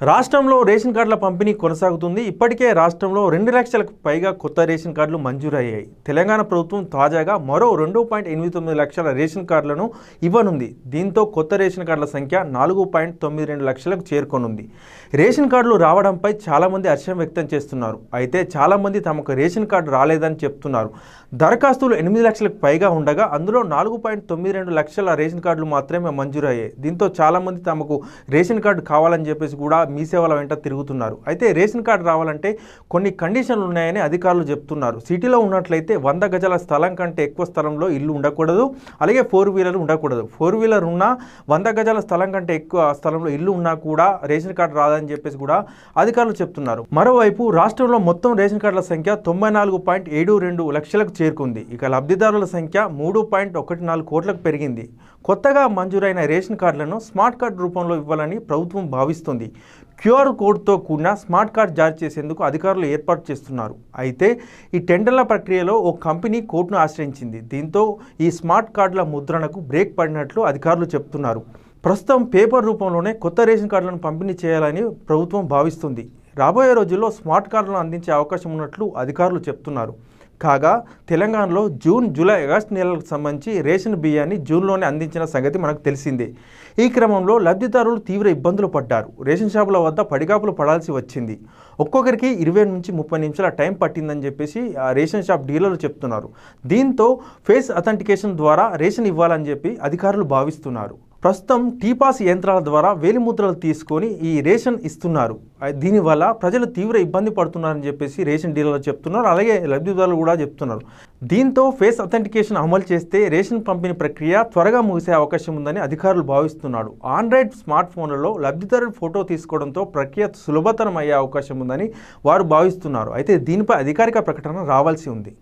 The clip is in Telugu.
రాష్ట్రంలో రేషన్ కార్డుల పంపిణీ కొనసాగుతుంది. ఇప్పటికే రాష్ట్రంలో రెండు లక్షలకు పైగా కొత్త రేషన్ కార్డులు మంజూరయ్యాయి. తెలంగాణ ప్రభుత్వం తాజాగా మరో రెండు పాయింట్ ఎనిమిది తొమ్మిది లక్షల రేషన్ కార్డులను ఇవ్వనుంది. దీంతో కొత్త రేషన్ కార్డుల సంఖ్య నాలుగు పాయింట్ తొమ్మిది రెండు లక్షలకు చేరుకోనుంది. రేషన్ కార్డులు రావడంపై చాలామంది హర్షం వ్యక్తం చేస్తున్నారు. అయితే చాలామంది తమకు రేషన్ కార్డు రాలేదని చెప్తున్నారు. దరఖాస్తులు ఎనిమిది లక్షలకు పైగా ఉండగా అందులో నాలుగు పాయింట్ తొమ్మిది రెండు లక్షల రేషన్ కార్డులు మాత్రమే మంజూరయ్యాయి. దీంతో చాలామంది తమకు రేషన్ కార్డు కావాలని చెప్పేసి కూడా మీ సేవల వెంట తిరుగుతున్నారు. అయితే రేషన్ కార్డు రావాలంటే కొన్ని కండిషన్లు ఉన్నాయని అధికారులు చెప్తున్నారు. సిటీలో ఉన్నట్లయితే వంద గజాల స్థలం కంటే ఎక్కువ స్థలంలో ఇల్లు ఉండకూడదు. అలాగే ఫోర్ వీలర్ ఉండకూడదు. ఫోర్ వీలర్ ఉన్నా వంద గజాల స్థలం కంటే ఎక్కువ స్థలంలో ఇల్లు ఉన్నా కూడా రేషన్ కార్డు రాదని చెప్పేసి కూడా అధికారులు చెప్తున్నారు. మరోవైపు రాష్ట్రంలో మొత్తం రేషన్ కార్డుల సంఖ్య తొంభై నాలుగు పాయింట్ ఏడు రెండు లక్షలకు చేరుకుంది. ఇక లబ్ధిదారుల సంఖ్య మూడు పాయింట్ ఒకటి నాలుగు కోట్లకు పెరిగింది. కొత్తగా మంజూరైన రేషన్ కార్డులను స్మార్ట్ కార్డు రూపంలో ఇవ్వాలని ప్రభుత్వం భావిస్తుంది. క్యూఆర్ కోడ్తో కూడిన స్మార్ట్ కార్డ్ జారీ చేసేందుకు అధికారులు ఏర్పాటు చేస్తున్నారు. అయితే ఈ టెండర్ల ప్రక్రియలో ఓ కంపెనీ కోర్టును ఆశ్రయించింది. దీంతో ఈ స్మార్ట్ కార్డుల ముద్రణకు బ్రేక్ పడినట్లు అధికారులు చెప్తున్నారు ప్రస్తుతం పేపర్ రూపంలోనే కొత్త రేషన్ కార్డులను పంపిణీ చేయాలని ప్రభుత్వం భావిస్తుంది. రాబోయే రోజుల్లో స్మార్ట్ కార్డులను అందించే అవకాశం ఉన్నట్లు అధికారులు చెప్తున్నారు కాగా తెలంగాణలో జూన్ జూలై ఆగస్టు నెలలకు సంబంధించి రేషన్ బియ్యాన్ని జూన్లోనే అందించిన సంగతి మనకు తెలిసిందే. ఈ క్రమంలో లబ్ధిదారులు తీవ్ర ఇబ్బందులు పడ్డారు. రేషన్ షాపుల వద్ద పడిగాపులు పడాల్సి వచ్చింది. ఒక్కొక్కరికి ఇరవై నుంచి ముప్పై నిమిషాల టైం పట్టిందని చెప్పేసి ఆ రేషన్ షాప్ డీలర్లు చెప్తున్నారు. దీంతో ఫేస్ అథెంటికేషన్ ద్వారా రేషన్ ఇవ్వాలని చెప్పి అధికారులు భావిస్తున్నారు. ప్రస్తుతం టీపాస్ యంత్రాల ద్వారా వేలిముద్రలు తీసుకొని ఈ రేషన్ ఇస్తున్నారు. దీనివల్ల ప్రజలు తీవ్ర ఇబ్బంది పడుతున్నారని చెప్పేసి రేషన్ డీలర్లు చెప్తున్నారు. అలాగే లబ్ధిదారులు కూడా చెప్తున్నారు. దీంతో ఫేస్ అథెంటికేషన్ అమలు చేస్తే రేషన్ పంపిణీ ప్రక్రియ త్వరగా ముగిసే అవకాశం ఉందని అధికారులు భావిస్తున్నాడు ఆండ్రాయిడ్ స్మార్ట్ ఫోన్లలో లబ్ధిదారులు ఫోటో తీసుకోవడంతో ప్రక్రియ సులభతరం అయ్యే అవకాశం ఉందని వారు భావిస్తున్నారు. అయితే దీనిపై అధికారిక ప్రకటన రావాల్సి ఉంది.